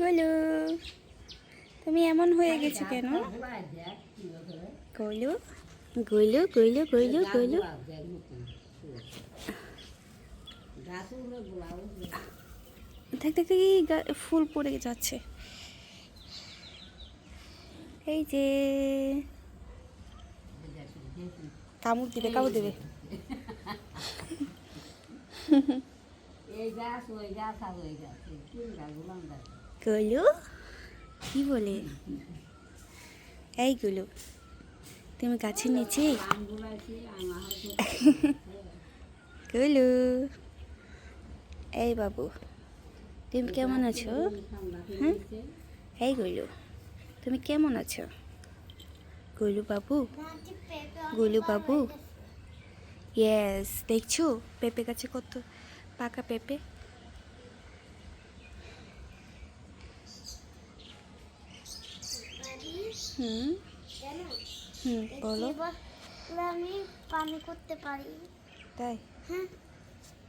গোলু তুমি এমন হয়ে গেছো কেন? গোলু গোলু গোলু গোলু গোলু দেখ দেখ ফুল পড়ে যাচ্ছে। এই যে। কামড় দিবে কামড় দিবে। এই গাছ, ওই গাছ আর ওই গাছ। গোলু কি বলে? এই গোলু তুমি গাছের নিচে? গোলু এই বাবু, তুমি কেমন আছো? হ্যাঁ? এই গোলু তুমি কেমন আছো? গোলু বাবু? গোলু বাবু? ইয়েস দেখছ? পেঁপে গাছে কত পাকা পেঁপে? হুম। হুম বলো। আমি পানি করতে পারি। তাই? হ্যাঁ।